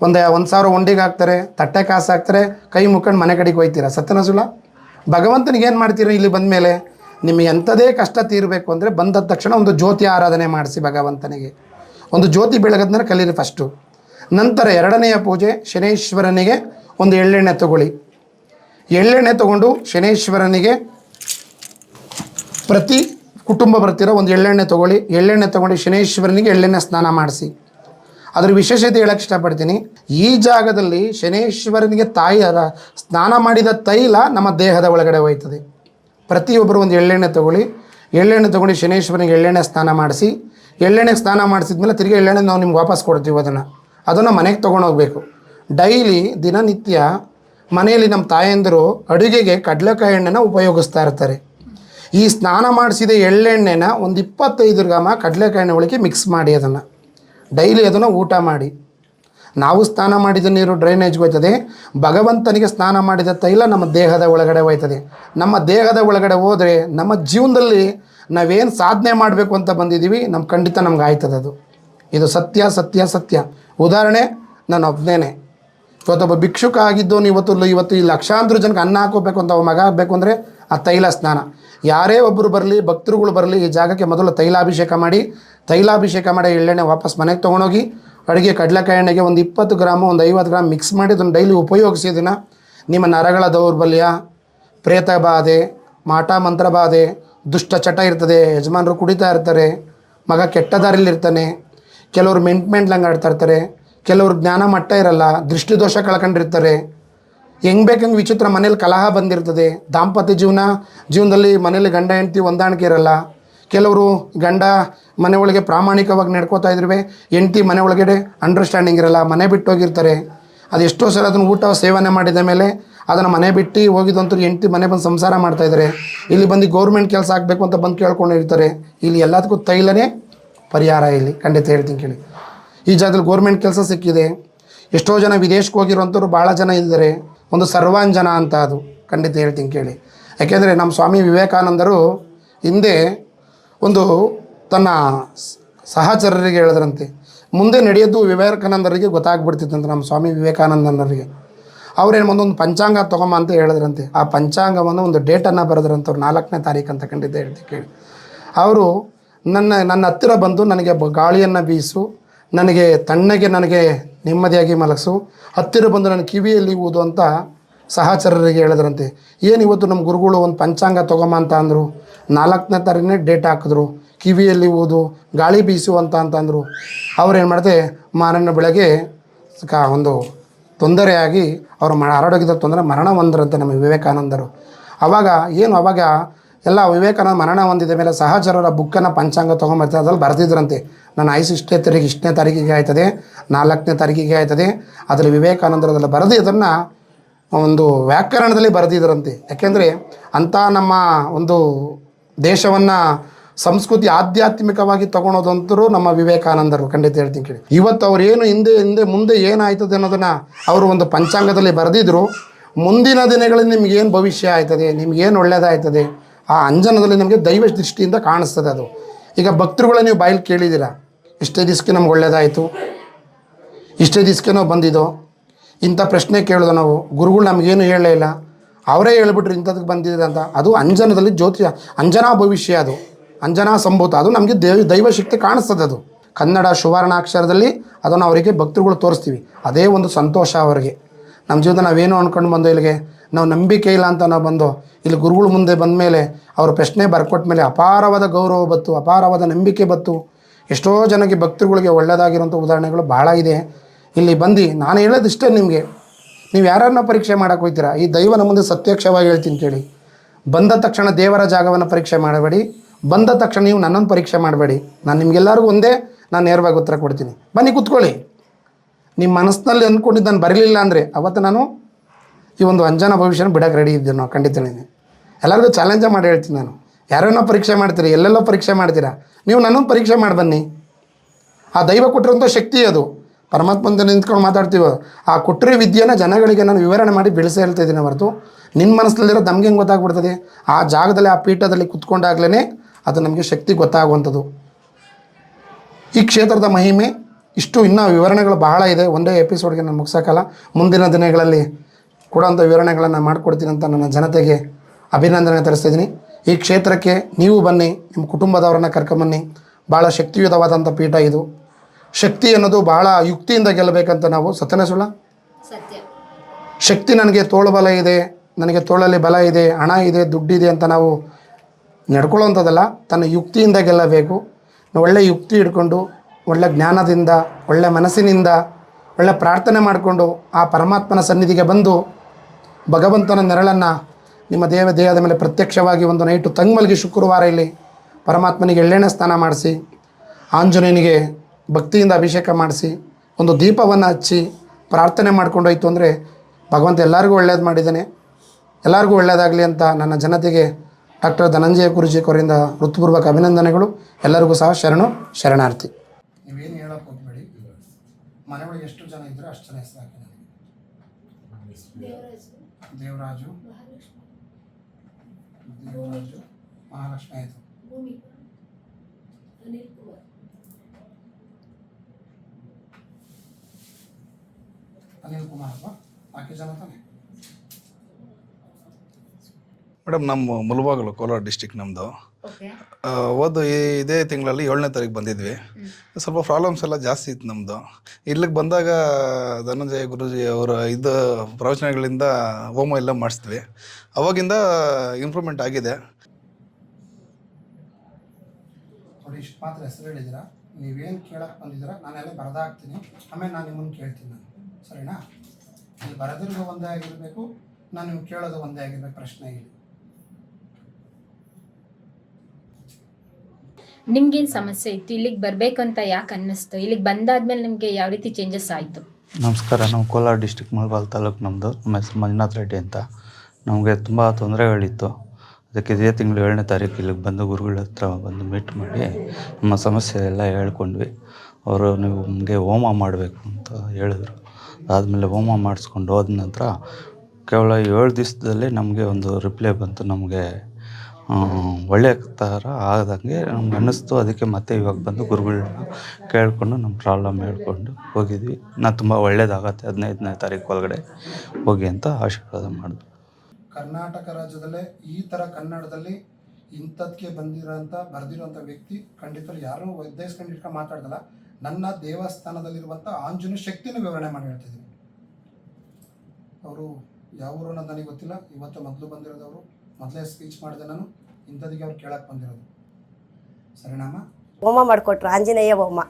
ಒಂದು ಒಂದು ಸಾವಿರ ಉಂಡಿಗೆ ಹಾಕ್ತಾರೆ, ತಟ್ಟೆ ಕಾಸು ಹಾಕ್ತಾರೆ ಕೈ ಮುಕ್ಕೊಂಡು ಮನೆ ಕಡೆಗೆ ಹೋಯ್ತೀರಾ? ಸತ್ಯನ ಸುಳ್ಳ? ಭಗವಂತನಿಗೆ ಏನು ಮಾಡ್ತೀರಾ ಇಲ್ಲಿ ಬಂದ ಮೇಲೆ ನಿಮಗೆ ಎಂಥದೇ ಕಷ್ಟ ತೀರಬೇಕು ಅಂದರೆ ಬಂದ ತಕ್ಷಣ ಒಂದು ಜ್ಯೋತಿ ಆರಾಧನೆ ಮಾಡಿಸಿ ಭಗವಂತನಿಗೆ. ಒಂದು ಜ್ಯೋತಿ ಬೆಳಗದನ್ನ ಕಲೀರಿ ಫಸ್ಟು ನಂತರ ಎರಡನೆಯ ಪೂಜೆ ಶನೇಶ್ವರನಿಗೆ ಒಂದು ಎಳ್ಳೆಣ್ಣೆ ತಗೊಳ್ಳಿ. ಎಳ್ಳೆಣ್ಣೆ ತಗೊಂಡು ಶನೇಶ್ವರನಿಗೆ ಪ್ರತಿ ಕುಟುಂಬ ಬರ್ತಿರೋ ಒಂದು ಎಳ್ಳೆಣ್ಣೆ ತೊಗೊಳ್ಳಿ. ಎಳ್ಳೆಣ್ಣೆ ತೊಗೊಂಡು ಶನೇಶ್ವರನಿಗೆ ಎಳ್ಳೆಣ್ಣೆ ಸ್ನಾನ ಮಾಡಿಸಿ. ಅದರ ವಿಶೇಷತೆ ಹೇಳಕ್ಕೆ ಇಷ್ಟಪಡ್ತೀನಿ. ಈ ಜಾಗದಲ್ಲಿ ಶನೇಶ್ವರನಿಗೆ ತಾಯಿ ಸ್ನಾನ ಮಾಡಿದ ತೈಲ ನಮ್ಮ ದೇಹದ ಒಳಗಡೆ ಹೋಯ್ತದೆ. ಪ್ರತಿಯೊಬ್ಬರು ಒಂದು ಎಳ್ಳೆಣ್ಣೆ ತೊಗೊಳ್ಳಿ. ಎಳ್ಳೆಣ್ಣೆ ತೊಗೊಂಡು ಶನೇಶ್ವರನಿಗೆ ಎಳ್ಳೆಣ್ಣೆ ಸ್ನಾನ ಮಾಡಿಸಿ. ಎಳ್ಳೆಣ್ಣೆ ಸ್ನಾನ ಮಾಡಿಸಿದ್ಮೇಲೆ ತಿರುಗಿ ಎಳ್ಳೆಣ್ಣೆ ನಾವು ನಿಮ್ಗೆ ವಾಪಸ್ ಕೊಡ್ತೀವಿ ಅದನ್ನು. ಅದನ್ನು ಮನೆಗೆ ತೊಗೊಂಡೋಗ್ಬೇಕು ಡೈಲಿ ದಿನನಿತ್ಯ ಮನೆಯಲ್ಲಿ ನಮ್ಮ ತಾಯಂದಿರು ಅಡುಗೆಗೆ ಕಡಲೆಕಾಯಿ ಎಣ್ಣೆನ ಉಪಯೋಗಿಸ್ತಾ ಇರ್ತಾರೆ. ಈ ಸ್ನಾನ ಮಾಡಿಸಿದ ಎಳ್ಳೆಣ್ಣೆನ ಒಂದು ಇಪ್ಪತ್ತೈದು ಗ್ರಾಮ ಕಡಲೆಕಾಯಿ ಎಣ್ಣೆ ಒಳಗೆ ಮಿಕ್ಸ್ ಮಾಡಿ ಅದನ್ನು. ಡೈಲಿ ಅದನ್ನು ಊಟ ಮಾಡಿ. ನಾವು ಸ್ನಾನ ಮಾಡಿದ ನೀರು ಡ್ರೈನೇಜ್ಗೆ ಹೋಯ್ತದೆ. ಭಗವಂತನಿಗೆ ಸ್ನಾನ ಮಾಡಿದ ತೈಲ ನಮ್ಮ ದೇಹದ ಒಳಗಡೆ ಹೋಯ್ತದೆ. ನಮ್ಮ ದೇಹದ ಒಳಗಡೆ ಹೋದರೆ ನಮ್ಮ ಜೀವನದಲ್ಲಿ ನಾವೇನು ಸಾಧನೆ ಮಾಡಬೇಕು ಅಂತ ಬಂದಿದ್ದೀವಿ ನಮ್ಮ ಖಂಡಿತ ನಮ್ಗೆ ಆಯ್ತದೆ ಅದು. ಇದು ಸತ್ಯ ಸತ್ಯ ಸತ್ಯ. ಉದಾಹರಣೆ ನಾನು ಒಬ್ಬನೇನೆ ಇವತ್ತೊಬ್ಬ ಭಿಕ್ಷುಕ ಆಗಿದ್ದವನು ಇವತ್ತು ಇವತ್ತು ಈ ಲಕ್ಷಾಂತರ ಜನಕ್ಕೆ ಅನ್ನ ಹಾಕೋಬೇಕು ಅಂತ ಅವ ಮಗ ಆಗಬೇಕು ಅಂದರೆ ಆ ತೈಲ ಸ್ನಾನ. ಯಾರೇ ಒಬ್ಬರು ಬರಲಿ, ಭಕ್ತರುಗಳು ಬರಲಿ ಈ ಜಾಗಕ್ಕೆ ಮೊದಲು ತೈಲಾಭಿಷೇಕ ಮಾಡಿ ತೈಲಾಭಿಷೇಕ ಮಾಡಿ ಎಳ್ಳೆಣ್ಣೆ ವಾಪಸ್ ಮನೆಗೆ ತೊಗೊಂಡೋಗಿ ಅಡುಗೆ ಕಡಲೆಕಾಯಿ ಎಣ್ಣೆಗೆ ಒಂದು ಇಪ್ಪತ್ತು ಗ್ರಾಮ್, ಒಂದು ಐವತ್ತು ಗ್ರಾಮ್ ಮಿಕ್ಸ್ ಮಾಡಿ ಅದನ್ನು ಡೈಲಿ ಉಪಯೋಗಿಸಿ ಇದನ್ನು. ನಿಮ್ಮ ನರಗಳ ದೌರ್ಬಲ್ಯ, ಪ್ರೇತ ಬಾಧೆ, ಮಾಟ ಮಂತ್ರ ಬಾಧೆ, ದುಷ್ಟ ಚಟ ಇರ್ತದೆ, ಯಜಮಾನರು ಕುಡಿತಾ ಇರ್ತಾರೆ, ಮಗ ಕೆಟ್ಟ ದಾರಿಲಿರ್ತಾನೆ ಕೆಲವರು ಮೆಂಟ್ ಮೆಂಟ್ಲಂಗೆ ಆಡ್ತಾ ಇರ್ತಾರೆ, ಕೆಲವರು ಜ್ಞಾನ ಮಟ್ಟ ಇರಲ್ಲ ದೃಷ್ಟಿದೋಷ ಕಳ್ಕೊಂಡಿರ್ತಾರೆ. ಹೆಂಗೆ ಬೇಕಂಗೆ ವಿಚಿತ್ರ ಮನೇಲಿ ಕಲಹ ಬಂದಿರ್ತದೆ, ದಾಂಪತ್ಯ ಜೀವನ, ಜೀವನದಲ್ಲಿ ಮನೇಲಿ ಗಂಡ ಹೆಂಡತಿ ಹೊಂದಾಣಿಕೆ ಇರಲ್ಲ, ಕೆಲವರು ಗಂಡ ಮನೆ ಒಳಗೆ ಪ್ರಾಮಾಣಿಕವಾಗಿ ನಡ್ಕೋತಾ ಇದ್ರು ಹೆಂಡ್ತಿ ಮನೆ ಒಳಗಡೆ ಅಂಡರ್ಸ್ಟ್ಯಾಂಡಿಂಗ್ ಇರಲ್ಲ, ಮನೆ ಬಿಟ್ಟು ಹೋಗಿರ್ತಾರೆ ಅದು ಎಷ್ಟೋ ಸಲ ಅದನ್ನು ಊಟ ಸೇವನೆ ಮಾಡಿದ ಮೇಲೆ ಅದನ್ನು ಮನೆ ಬಿಟ್ಟು ಹೋಗಿದಂತೂ ಹೆಂಡ್ತಿ ಮನೆ ಬಂದು ಸಂಸಾರ ಮಾಡ್ತಾಯಿದ್ದಾರೆ ಇಲ್ಲಿ ಬಂದು ಗೌರ್ಮೆಂಟ್ ಕೆಲಸ ಆಗಬೇಕು ಅಂತ ಬಂದು ಕೇಳ್ಕೊಂಡಿರ್ತಾರೆ ಇಲ್ಲಿ ಎಲ್ಲದಕ್ಕೂ ತೈಲನೇ ಪರಿಹಾರ ಇಲ್ಲಿ. ಖಂಡಿತ ಹೇಳ್ತೀನಿ ಕೇಳಿ. ಈ ಜಾಗದಲ್ಲಿ ಗೌರ್ಮೆಂಟ್ ಕೆಲಸ ಸಿಕ್ಕಿದೆ. ಎಷ್ಟೋ ಜನ ವಿದೇಶಕ್ಕೆ ಹೋಗಿರೋಂಥವ್ರು ಭಾಳ ಜನ ಇದ್ದಾರೆ. ಒಂದು ಸರ್ವಾಂಜನ ಅಂತ ಅದು. ಖಂಡಿತ ಹೇಳ್ತೀನಿ ಕೇಳಿ. ಯಾಕೆಂದರೆ ನಮ್ಮ ಸ್ವಾಮಿ ವಿವೇಕಾನಂದರು ಹಿಂದೆ ಒಂದು ತನ್ನ ಸಹಚರರಿಗೆ ಹೇಳಿದ್ರಂತೆ, ಮುಂದೆ ನಡೆಯೋದು ವಿವೇಕಾನಂದರಿಗೆ ಗೊತ್ತಾಗ್ಬಿಡ್ತಿತ್ತಂತೆ ನಮ್ಮ ಸ್ವಾಮಿ ವಿವೇಕಾನಂದನರಿಗೆ ಅವ್ರೇನು ಒಂದೊಂದು ಪಂಚಾಂಗ ತೊಗೊಂಬ ಅಂತ ಹೇಳಿದ್ರಂತೆ. ಆ ಪಂಚಾಂಗವನ್ನು ಒಂದು ಡೇಟನ್ನು ಬರೆದ್ರಂತೆ ಅವ್ರು ನಾಲ್ಕನೇ ತಾರೀಕು ಅಂತ ಕಂಡಿದ್ದೆ ಹೇಳ್ತೀನಿ ಕೇಳಿ. ಅವರು, ನನ್ನ ನನ್ನ ಹತ್ತಿರ ಬಂದು ನನಗೆ ಗಾಳಿಯನ್ನು ಬೀಸು, ನನಗೆ ತಣ್ಣಗೆ ನನಗೆ ನೆಮ್ಮದಿಯಾಗಿ ಮಲಗಿಸು, ಹತ್ತಿರ ಬಂದು ನನ್ನ ಕಿವಿಯಲ್ಲಿ ಊದು ಅಂತ ಸಹಚರರಿಗೆ ಹೇಳಿದ್ರಂತೆ. ಏನು ಇವತ್ತು ನಮ್ಮ ಗುರುಗಳು ಒಂದು ಪಂಚಾಂಗ ತೊಗೊಂಬ ಅಂತ ಅಂದರು, ನಾಲ್ಕನೇ ತಾರೀಕನೇ ಡೇಟ್ ಹಾಕಿದ್ರು. ಕಿವಿಯಲ್ಲಿ ಓದು, ಗಾಳಿ ಬೀಸುವಂತ ಅಂತಂದರು. ಅವ್ರೇನು ಮಾಡಿದೆ ಮಾರನ ಬೆಳಗ್ಗೆ ಕ ಒಂದು ತೊಂದರೆಯಾಗಿ ಅವರು ಮ ಆರೋಗ್ಯದ ತೊಂದರೆ ಮರಣ ಹೊಂದರಂತೆ ನಮ್ಮ ವಿವೇಕಾನಂದರು. ಆವಾಗ ಏನು ಅವಾಗ ಎಲ್ಲ ವಿವೇಕಾನಂದ ಮರಣ ಹೊಂದಿದ ಮೇಲೆ ಸಹಚರರ ಬುಕ್ಕನ್ನು ಪಂಚಾಂಗ ತೊಗೊಂಬರ್ತಾರೆ ಅದ್ರಲ್ಲಿ ಬರೆದಿದ್ರಂತೆ. ನನ್ನ ಐಸ್ ಇಷ್ಟೇ ತಾರೀಕು ಇಷ್ಟನೇ ತಾರೀಕಿಗೆ ಆಯ್ತದೆ, ನಾಲ್ಕನೇ ತಾರೀಕಿಗೆ ಆಯ್ತದೆ. ಅದರಲ್ಲಿ ವಿವೇಕಾನಂದರದಲ್ಲಿ ಬರೆದು ಅದನ್ನು ಒಂದು ವ್ಯಾಕರಣದಲ್ಲಿ ಬರೆದಿದ್ರಂತೆ. ಯಾಕೆಂದರೆ ಅಂಥ ನಮ್ಮ ಒಂದು ದೇಶವನ್ನು ಸಂಸ್ಕೃತಿ ಆಧ್ಯಾತ್ಮಿಕವಾಗಿ ತಗೊಳೋದಂತರೂ ನಮ್ಮ ವಿವೇಕಾನಂದರು, ಖಂಡಿತ ಹೇಳ್ತೀನಿ ಕೇಳಿ. ಇವತ್ತು ಅವ್ರು ಏನು ಹಿಂದೆ ಹಿಂದೆ, ಮುಂದೆ ಏನಾಯ್ತದೆ ಅನ್ನೋದನ್ನು ಅವರು ಒಂದು ಪಂಚಾಂಗದಲ್ಲಿ ಬರೆದಿದ್ರು. ಮುಂದಿನ ದಿನಗಳಲ್ಲಿ ನಿಮ್ಗೇನು ಭವಿಷ್ಯ ಆಯ್ತದೆ ನಿಮ್ಗೇನು ಒಳ್ಳೇದಾಯ್ತದೆ, ಆ ಅಂಜನದಲ್ಲಿ ನಿಮಗೆ ದೈವ ದೃಷ್ಟಿಯಿಂದ ಕಾಣಿಸ್ತದೆ ಅದು. ಈಗ ಭಕ್ತರುಗಳ ನೀವು ಬಾಯಲ್ಲಿ ಕೇಳಿದ್ದೀರಾ? ಇಷ್ಟೇ ದಿವಸಕ್ಕೆ ನಮ್ಗೆ ಒಳ್ಳೇದಾಯಿತು. ಇಷ್ಟೇ ದಿವಸಕ್ಕೆ ನಾವು ಬಂದಿದ್ದೋ? ಇಂಥ ಪ್ರಶ್ನೆ ಕೇಳೋದು ನಾವು. ಗುರುಗಳು ನಮಗೇನು ಹೇಳಲೇ ಇಲ್ಲ. ಅವರೇ ಹೇಳ್ಬಿಟ್ರು ಇಂಥದಕ್ಕೆ ಬಂದಿದೆ ಅಂತ. ಅದು ಅಂಜನದಲ್ಲಿ ಜ್ಯೋತಿ ಅಂಜನಾ ಭವಿಷ್ಯ ಅದು. ಅಂಜನಾ ಸಂಭೂತ. ಅದು ನಮಗೆ ದೇವ, ದೈವಶಕ್ತಿ ಕಾಣಿಸ್ತದೆ ಅದು. ಕನ್ನಡ ಸುವರ್ಣಾಕ್ಷರದಲ್ಲಿ ಅದನ್ನು ಅವರಿಗೆ ಭಕ್ತರುಗಳು ತೋರಿಸ್ತೀವಿ. ಅದೇ ಒಂದು ಸಂತೋಷ ಅವರಿಗೆ. ನಮ್ಮ ಜೀವನ ನಾವೇನು ಅಂದ್ಕೊಂಡು ಬಂದು ಇಲ್ಲಿಗೆ, ನಾವು ನಂಬಿಕೆ ಇಲ್ಲ ಅಂತ ನಾವು ಬಂದು, ಇಲ್ಲಿ ಗುರುಗಳು ಮುಂದೆ ಬಂದ ಮೇಲೆ, ಅವ್ರ ಪ್ರಶ್ನೆ ಬರ್ಕೊಟ್ಟ ಮೇಲೆ ಅಪಾರವಾದ ಗೌರವ ಬತ್ತು, ಅಪಾರವಾದ ನಂಬಿಕೆ ಬತ್ತು. ಎಷ್ಟೋ ಜನಕ್ಕೆ ಭಕ್ತರುಗಳಿಗೆ ಒಳ್ಳೆಯದಾಗಿರುವಂಥ ಉದಾಹರಣೆಗಳು ಭಾಳ ಇದೆ. ಇಲ್ಲಿ ಬಂದು ನಾನು ಹೇಳೋದಿಷ್ಟೇ ನಿಮಗೆ. ನೀವು ಯಾರನ್ನ ಪರೀಕ್ಷೆ ಮಾಡೋಕೆ ಹೋಗ್ತೀರಾ? ಈ ದೈವನ ಮುಂದೆ ಸತ್ಯಕ್ಷವಾಗಿ ಹೇಳ್ತೀನಿ ಕೇಳಿ. ಬಂದ ತಕ್ಷಣ ದೇವರ ಜಾಗವನ್ನು ಪರೀಕ್ಷೆ ಮಾಡಬೇಡಿ. ಬಂದ ತಕ್ಷಣ ನೀವು ನನ್ನೊಂದು ಪರೀಕ್ಷೆ ಮಾಡಬೇಡಿ. ನಾನು ನಿಮಗೆಲ್ಲರಿಗೂ ಒಂದೇ ನಾನು ನೇರವಾಗಿ ಉತ್ತರ ಕೊಡ್ತೀನಿ. ಬನ್ನಿ ಕೂತ್ಕೊಳ್ಳಿ. ನಿಮ್ಮ ಮನಸ್ಸಿನಲ್ಲಿ ಅಂದ್ಕೊಂಡಿದ್ದು ನಾನು ಬರಲಿಲ್ಲ ಅಂದರೆ ಅವತ್ತು ನಾನು ಈ ಒಂದು ಅಂಜನ ಭವಿಷ್ಯನ ಬಿಡೋಕೆ ರೆಡಿ ಇದ್ದೀನಿ ನಾವು ಖಂಡಿತನೇ ಎಲ್ಲರಿಗೂ ಚಾಲೆಂಜ ಮಾಡಿ ಹೇಳ್ತೀನಿ ನಾನು. ಯಾರೇನೋ ಪರೀಕ್ಷೆ ಮಾಡ್ತೀರಿ, ಎಲ್ಲೆಲ್ಲೋ ಪರೀಕ್ಷೆ ಮಾಡ್ತೀರಾ? ನೀವು ನನ್ನೊಂದು ಪರೀಕ್ಷೆ ಮಾಡಿ ಬನ್ನಿ. ಆ ದೈವ ಕೊಟ್ಟಿರೋಂಥ ಶಕ್ತಿ ಅದು. ಪರಮಾತ್ಮಂದ ನಿಂತ್ಕೊಂಡು ಮಾತಾಡ್ತೀವೋ. ಆ ಕೊಟ್ಟರೆ ವಿದ್ಯೆನ ಜನಗಳಿಗೆ ನಾನು ವಿವರಣೆ ಮಾಡಿ ಬೆಳೆಸಿ ಹೇಳ್ತಾ ಇದ್ದೀನಿ ಹೊರತು. ನಿಮ್ಮ ಮನಸ್ಸಲ್ಲಿರೋ ನಮ್ಗೆ ಹೆಂಗೆ ಗೊತ್ತಾಗ್ಬಿಡ್ತದೆ? ಆ ಜಾಗದಲ್ಲಿ, ಆ ಪೀಠದಲ್ಲಿ ಕುತ್ಕೊಂಡಾಗ್ಲೇ ಅದು ನಮಗೆ ಶಕ್ತಿ ಗೊತ್ತಾಗುವಂಥದ್ದು. ಈ ಕ್ಷೇತ್ರದ ಮಹಿಮೆ ಇಷ್ಟು ಇನ್ನೂ ವಿವರಣೆಗಳು ಬಹಳ ಇದೆ. ಒಂದೇ ಎಪಿಸೋಡ್ಗೆ ನಾನು ಮುಗಿಸೋಕ್ಕಲ್ಲ. ಮುಂದಿನ ದಿನಗಳಲ್ಲಿ ಕೊಡೋಂಥ ವಿವರಣೆಗಳನ್ನು ಮಾಡಿಕೊಡ್ತೀನಿ ಅಂತ ನನ್ನ ಜನತೆಗೆ ಅಭಿನಂದನೆ ತರಿಸ್ತಿದ್ದೀನಿ ಈ ಕ್ಷೇತ್ರಕ್ಕೆ ನೀವು ಬನ್ನಿ ನಿಮ್ಮ ಕುಟುಂಬದವರನ್ನ ಕರ್ಕೊಂಬನ್ನಿ. ಭಾಳ ಶಕ್ತಿಯುತವಾದಂಥ ಪೀಠ ಇದು. ಶಕ್ತಿ ಅನ್ನೋದು ಬಹಳ ಯುಕ್ತಿಯಿಂದ ಗೆಲ್ಲಬೇಕಂತ ನಾವು ಸತ್ಯನ ಸುಳ್ಳ? ಶಕ್ತಿ ನನಗೆ ತೋಳು ಬಲ ಇದೆ ನನಗೆ ತೋಳಲ್ಲಿ ಬಲ ಇದೆ ಹಣ ಇದೆ ದುಡ್ಡಿದೆ ಅಂತ ನಾವು ನಡ್ಕೊಳ್ಳೋವಂಥದ್ದಲ್ಲ, ತನ್ನ ಯುಕ್ತಿಯಿಂದ ಗೆಲ್ಲಬೇಕು. ಒಳ್ಳೆ ಯುಕ್ತಿ ಇಟ್ಕೊಂಡು ಒಳ್ಳೆ ಜ್ಞಾನದಿಂದ, ಒಳ್ಳೆ ಮನಸ್ಸಿನಿಂದ, ಒಳ್ಳೆ ಪ್ರಾರ್ಥನೆ ಮಾಡಿಕೊಂಡು ಆ ಪರಮಾತ್ಮನ ಸನ್ನಿಧಿಗೆ ಬಂದು ಭಗವಂತನ ನೆರಳನ್ನು ನಿಮ್ಮ ದೇವ ದೇಹದ ಮೇಲೆ ಪ್ರತ್ಯಕ್ಷವಾಗಿ ಒಂದು ನೈಟು ತಂಗ್ಮಲ್ಗಿ ಶುಕ್ರವಾರ ಇಲ್ಲಿ ಪರಮಾತ್ಮನಿಗೆ ಎಳ್ಳೆಣ್ಣೆ ಸ್ನಾನ ಮಾಡಿಸಿ, ಆಂಜನೇಯನಿಗೆ ಭಕ್ತಿಯಿಂದ ಅಭಿಷೇಕ ಮಾಡಿಸಿ, ಒಂದು ದೀಪವನ್ನು ಹಚ್ಚಿ ಪ್ರಾರ್ಥನೆ ಮಾಡ್ಕೊಂಡೋಯ್ತು ಅಂದರೆ ಭಗವಂತ ಎಲ್ಲರಿಗೂ ಒಳ್ಳೇದು ಮಾಡಿದ್ದಾನೆ. ಎಲ್ಲರಿಗೂ ಒಳ್ಳೆಯದಾಗಲಿ ಅಂತ ನನ್ನ ಜನತೆಗೆ ಡಾಕ್ಟರ್ ಧನಂಜಯ ಗುರುಜಿ ಅವರಿಂದ ಋತುಪೂರ್ವಕ ಅಭಿನಂದನೆಗಳು. ಎಲ್ಲರಿಗೂ ಸಹ ಶರಣು, ಶರಣಾರ್ಥಿ. ನೀವೇನು ಹೇಳೋಕೆ ಹೋಗಬೇಡಿ. ಮನೆಯೊಳಗೆ ಎಷ್ಟು ಜನ ಇದ್ದರೂ ಅಷ್ಟು ಜನ ಹೆಸರು ದೇವರಾಜು ದೇವರಾಜು, ಮಹಾಲಕ್ಷ್ಮಿ ಆಯಿತು. ಅನಿಲ್ ಕುಮಾರ್ ಅಲ್ವಾ? ಬಾಕಿ ಜನ ತಾನೆ? ಮೇಡಮ್ ನಮ್ಮ ಮುಲ್ಬಾಗಲು ಕೋಲಾರ ಡಿಸ್ಟಿಕ್ ನಮ್ಮದು ಓದು ಈ- ಇದೇ ತಿಂಗಳಲ್ಲಿ ಏಳನೇ ತಾರೀಕು ಬಂದಿದ್ವಿ. ಸ್ವಲ್ಪ ಪ್ರಾಬ್ಲಮ್ಸ್ ಎಲ್ಲ ಜಾಸ್ತಿ ಇತ್ತು ನಮ್ಮದು ಇಲ್ಲಿಗೆ ಬಂದಾಗ ಧನಂಜಯ ಗುರುಜಿ ಅವರ ಇದು ಪ್ರವಚನಗಳಿಂದ ಹೋಮ ಎಲ್ಲ ಮಾಡಿಸ್ತೀವಿ ಅವಾಗಿಂದ ಇಂಪ್ರೂವ್ಮೆಂಟ್ ಆಗಿದೆ. ನೋಡಿ ಇಷ್ಟು ಮಾತ್ರ ಹೆಸರು ಹೇಳಿದ್ದೀರಾ? ನೀವೇನು ಕೇಳಕ್ಕೆ ಬಂದಿದ್ದೀರಾ? ನಾನೆಲ್ಲ ಬರೆದಾಗ್ತೀನಿ ಆಮೇಲೆ ನಾನು ನಿಮ್ಮನ್ನು ಕೇಳ್ತೀನಿ ನಾನು. ಸರಿನಾ? ಇಲ್ಲಿ ಬರೋದ್ರಿಂದ ಒಂದೇ ಆಗಿರಬೇಕು ನಾನು ನಿಮ್ಗೆ ಕೇಳೋದು ಒಂದೇ ಆಗಿರಬೇಕು ಪ್ರಶ್ನೆ ಇಲ್ಲಿ. ನಿಮ್ಗೇನು ಸಮಸ್ಯೆ ಇತ್ತು? ಇಲ್ಲಿಗೆ ಬರ್ಬೇಕಂತ ಯಾಕೆ ಅನ್ನಿಸ್ತು? ಇಲ್ಲಿಗೆ ಬಂದಾದ್ಮೇಲೆ ನಿಮಗೆ ಯಾವ ರೀತಿ ಚೇಂಜಸ್ ಆಯಿತು? ನಮಸ್ಕಾರ, ನಾವು ಕೋಲಾರ ಡಿಸ್ಟಿಕ್ ಮುಳಬಾಲ್ ತಾಲೂಕು ನಮ್ಮದು ನಮ್ಮ ಹೆಸರು ಮಂಜುನಾಥ್ ರೆಡ್ಡಿ ಅಂತ. ನಮಗೆ ತುಂಬ ತೊಂದರೆಗಳಿತ್ತು ಅದಕ್ಕೆ ಇದೇ ತಿಂಗಳು ಏಳನೇ ತಾರೀಕು ಇಲ್ಲಿಗೆ ಬಂದು ಗುರುಗಳ ಹತ್ರ ಬಂದು ಮೀಟ್ ಮಾಡಿ ನಮ್ಮ ಸಮಸ್ಯೆ ಎಲ್ಲ ಹೇಳ್ಕೊಂಡ್ವಿ. ಅವರು ನೀವು ನಮಗೆ ಹೋಮ ಮಾಡಬೇಕು ಅಂತ ಹೇಳಿದ್ರು. ಆದಮೇಲೆ ಹೋಮ ಮಾಡಿಸ್ಕೊಂಡು ಹೋದ ನಂತರ ಕೇವಲ ಏಳು ದಿವಸದಲ್ಲಿ ನಮಗೆ ಒಂದು ರಿಪ್ಲೈ ಬಂತು. ನಮಗೆ ಒಳ್ಳೆಯ ಥರ ಆದಂಗೆ ನಮ್ಗೆ ಅನ್ನಿಸ್ತು. ಅದಕ್ಕೆ ಮತ್ತೆ ಇವಾಗ ಬಂದು ಗುರುಗಳನ್ನ ಕೇಳಿಕೊಂಡು ನಮ್ಮ ಪ್ರಾಬ್ಲಮ್ ಹೇಳ್ಕೊಂಡು ಹೋಗಿದ್ವಿ. ನಾ ತುಂಬ ಒಳ್ಳೇದಾಗತ್ತೆ. ಹದಿನೈದನೇ ತಾರೀಕು ಒಳಗಡೆ ಹೋಗಿ ಅಂತ ಆಶೀರ್ವಾದ ಮಾಡಿದ್ವಿ ಕರ್ನಾಟಕ ರಾಜ್ಯದಲ್ಲೇ ಈ ಥರ ಕನ್ನಡದಲ್ಲಿ ಇಂಥದ್ಕೆ ಬಂದಿರೋಂಥ, ಬರೆದಿರೋಂಥ ವ್ಯಕ್ತಿ ಖಂಡಿತರು ಯಾರೂ ಉದ್ದೇಶಿಸ್ಕೊಂಡು ಇಟ್ಕೊಂಡು ಮಾತಾಡ್ದಲ್ಲ. ನನ್ನ ದೇವಸ್ಥಾನದಲ್ಲಿರುವಂಥ ಆಂಜನೇಯ ಶಕ್ತಿಯನ್ನು ವಿವರಣೆ ಮಾಡಿ ಹೇಳ್ತಿದ್ದೀನಿ. ಅವರು ಯಾವ ಊರು ನನಗೆ ಗೊತ್ತಿಲ್ಲ. ಇವತ್ತು ಮೊದಲು ಬಂದಿರೋದವರು ಮೊದಲೇ ಸ್ಪೀಚ್ ಮಾಡಿದೆ ನಾನು ಇಂಥದಿಗೆ ಅವ್ರು ಕೇಳಕ್ಕೆ ಬಂದಿರೋದು. ಸರಿನಾಮ ಹೋಮ ಮಾಡಿಕೊಟ್ರು ಆಂಜನೇಯ ಹೋಮ.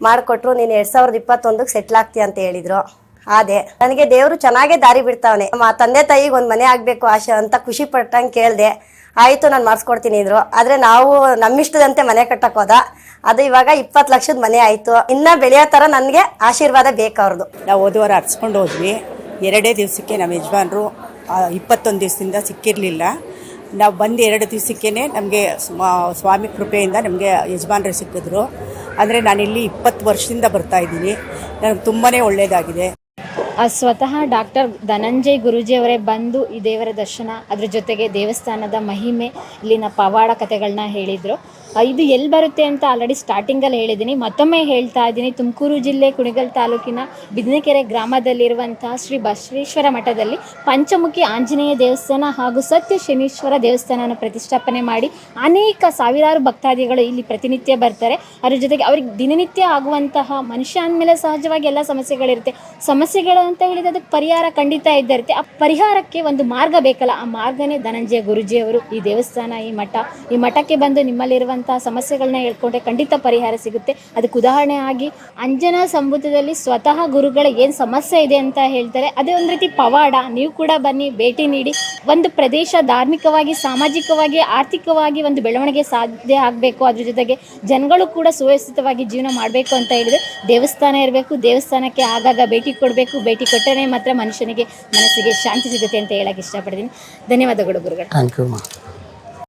ಮಾಡಿಕೊಟ್ರು ನೀನು ಎರಡು ಸಾವಿರದ ಇಪ್ಪತ್ತೊಂದಕ್ಕೆ ಸೆಟ್ಲ್ ಆಗ್ತೀಯ ಅಂತ ಹೇಳಿದ್ರು. ಅದೇ ನನಗೆ ದೇವರು ಚೆನ್ನಾಗೇ ದಾರಿ ಬಿಡ್ತಾವನೆ. ನಮ್ಮ ತಂದೆ ತಾಯಿಗೆ ಒಂದು ಮನೆ ಆಗಬೇಕು ಆಶೆ ಅಂತ ಖುಷಿ ಪಟ್ಟಂಗೆ ಕೇಳಿದೆ. ಆಯಿತು ನಾನು ಮಾಡಿಸ್ಕೊಡ್ತೀನಿ ಇದ್ರು ಆದರೆ ನಾವು ನಮ್ಮಿಷ್ಟದಂತೆ ಮನೆ ಕಟ್ಟಕ್ಕೆ ಹೋದ. ಅದು ಇವಾಗ ಇಪ್ಪತ್ತು ಲಕ್ಷದ ಮನೆ ಆಯಿತು. ಇನ್ನೂ ಬೆಳೆಯೋ ಥರ ನನಗೆ ಆಶೀರ್ವಾದ ಬೇಕು ಅವ್ರದ್ದು ನಾವು ಓದುವರ ಹರ್ಸ್ಕೊಂಡು ಹೋದ್ವಿ. ಎರಡೇ ದಿವಸಕ್ಕೆ ನಮ್ಮ ಯಜಮಾನ್ರು ಇಪ್ಪತ್ತೊಂದು ದಿವಸದಿಂದ ಸಿಕ್ಕಿರಲಿಲ್ಲ. ನಾವು ಬಂದು ಎರಡು ದಿವಸಕ್ಕೇ ನಮಗೆ ಸ್ವಾಮಿ ಕೃಪೆಯಿಂದ ನಮಗೆ ಯಜಮಾನ್ರು ಸಿಕ್ಕಿದ್ರು. ಅಂದರೆ ನಾನಿಲ್ಲಿ ಇಪ್ಪತ್ತು ವರ್ಷದಿಂದ ಬರ್ತಾ ಇದ್ದೀನಿ. ನನಗೆ ತುಂಬಾ ಒಳ್ಳೆಯದಾಗಿದೆ ಸ್ವತಃ ಡಾಕ್ಟರ್ ಧನಂಜಯ್ ಗುರೂಜಿಯವರೇ ಬಂದು ಈ ದೇವರ ದರ್ಶನ, ಅದರ ಜೊತೆಗೆ ದೇವಸ್ಥಾನದ ಮಹಿಮೆ, ಇಲ್ಲಿನ ಪವಾಡ ಕಥೆಗಳನ್ನ ಹೇಳಿದರು. ಇದು ಎಲ್ಲಿ ಬರುತ್ತೆ ಅಂತ ಆಲ್ರೆಡಿ ಸ್ಟಾರ್ಟಿಂಗಲ್ಲಿ ಹೇಳಿದ್ದೀನಿ ಮತ್ತೊಮ್ಮೆ ಹೇಳ್ತಾ ಇದ್ದೀನಿ ತುಮಕೂರು ಜಿಲ್ಲೆ ಕುಣಿಗಲ್ ತಾಲೂಕಿನ ಬಿದನಕೆರೆ ಗ್ರಾಮದಲ್ಲಿರುವಂತಹ ಶ್ರೀ ಬಸವೇಶ್ವರ ಮಠದಲ್ಲಿ ಪಂಚಮುಖಿ ಆಂಜನೇಯ ದೇವಸ್ಥಾನ ಹಾಗೂ ಸತ್ಯ ಶನೀಶ್ವರ ದೇವಸ್ಥಾನವನ್ನು ಪ್ರತಿಷ್ಠಾಪನೆ ಮಾಡಿ ಅನೇಕ ಸಾವಿರಾರು ಭಕ್ತಾದಿಗಳು ಇಲ್ಲಿ ಪ್ರತಿನಿತ್ಯ ಬರ್ತಾರೆ. ಅದ್ರ ಜೊತೆಗೆ ಅವ್ರಿಗೆ ದಿನನಿತ್ಯ ಆಗುವಂತಹ ಮನುಷ್ಯ ಅಂದಮೇಲೆ ಸಹಜವಾಗಿ ಎಲ್ಲ ಸಮಸ್ಯೆಗಳಿರುತ್ತೆ. ಸಮಸ್ಯೆಗಳು ಅಂತ ಹೇಳಿದ್ರೆ ಅದಕ್ಕೆ ಪರಿಹಾರ ಖಂಡಿತ ಇದ್ದಿರುತ್ತೆ. ಆ ಪರಿಹಾರಕ್ಕೆ ಒಂದು ಮಾರ್ಗ ಬೇಕಲ್ಲ. ಆ ಮಾರ್ಗನೇ ಧನಂಜಯ ಗುರುಜಿಯವರು ಈ ದೇವಸ್ಥಾನ, ಈ ಮಠ. ಈ ಮಠಕ್ಕೆ ಬಂದು ನಿಮ್ಮಲ್ಲಿರುವಂತಹ ಸಮಸ್ಯೆಗಳನ್ನ ಹೇಳ್ಕೊಂಡ್ರೆ ಖಂಡಿತ ಪರಿಹಾರ ಸಿಗುತ್ತೆ. ಅದಕ್ಕೆ ಉದಾಹರಣೆ ಆಗಿ ಅಂಜನಾ ಸಂಭೂತದಲ್ಲಿ ಸ್ವತಃ ಗುರುಗಳ ಏನು ಸಮಸ್ಯೆ ಇದೆ ಅಂತ ಹೇಳ್ತಾರೆ, ಅದೇ ಒಂದು ರೀತಿ ಪವಾಡ, ನೀವು ಕೂಡ ಬನ್ನಿ, ಭೇಟಿ ನೀಡಿ. ಒಂದು ಪ್ರದೇಶ ಧಾರ್ಮಿಕವಾಗಿ, ಸಾಮಾಜಿಕವಾಗಿ, ಆರ್ಥಿಕವಾಗಿ ಒಂದು ಬೆಳವಣಿಗೆ ಸಾಧ್ಯ ಆಗಬೇಕು. ಅದ್ರ ಜೊತೆಗೆ ಜನಗಳು ಕೂಡ ಸುವ್ಯವಸ್ಥಿತವಾಗಿ ಜೀವನ ಮಾಡಬೇಕು ಅಂತ ಹೇಳಿದ್ರೆ ದೇವಸ್ಥಾನ ಇರಬೇಕು, ದೇವಸ್ಥಾನಕ್ಕೆ ಆಗಾಗ ಭೇಟಿ ಕೊಡಬೇಕು. ಭೇಟಿ ಕೊಟ್ಟರೆ ಮಾತ್ರ ಮನುಷ್ಯನಿಗೆ ಮನಸ್ಸಿಗೆ ಶಾಂತಿ ಸಿಗುತ್ತೆ ಅಂತ ಹೇಳಕ್ಕೆ ಇಷ್ಟಪಡ್ತೀನಿ. ಧನ್ಯವಾದಗಳು ಗುರುಗಳು.